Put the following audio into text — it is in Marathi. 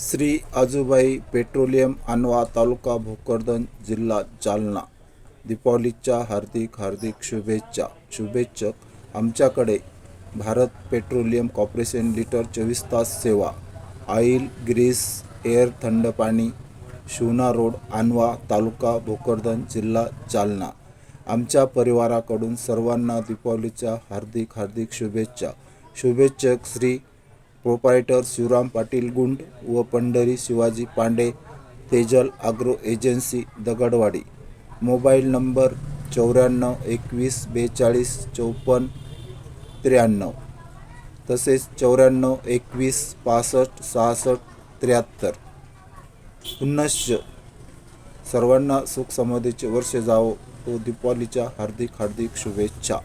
श्री आजूबाई पेट्रोलियम अनवा तालुका भोकरदन जिल्हा जालना. दीपावलीच्या हार्दिक हार्दिक शुभेच्छा. शुभेच्छक. आमच्याकडे भारत पेट्रोलियम कॉर्पोरेशन लिटर चोवीस तास सेवा. ऑइल ग्रीस एअर थंड पाणी शिवना रोड अनवा तालुका भोकरदन जिल्हा जालना. आमच्या परिवाराकडून सर्वांना दीपावलीच्या हार्दिक हार्दिक शुभेच्छा. शुभेच्छक श्री प्रोपायटर शिवराम पाटील गुंड व पंढरी शिवाजी पांडे तेजल आग्रो एजन्सी दगडवाडी. मोबाईल नंबर चौऱ्याण्णव एकवीस बेचाळीस चौपन्न त्र्याण्णव. तसेच चौऱ्याण्णव एकवीस पासष्ट सहासष्ट त्र्याहत्तर. पुनश्च सर्वांना सुख वर्ष जावो. तो दीपावलीच्या हार्दिक हार्दिक शुभेच्छा.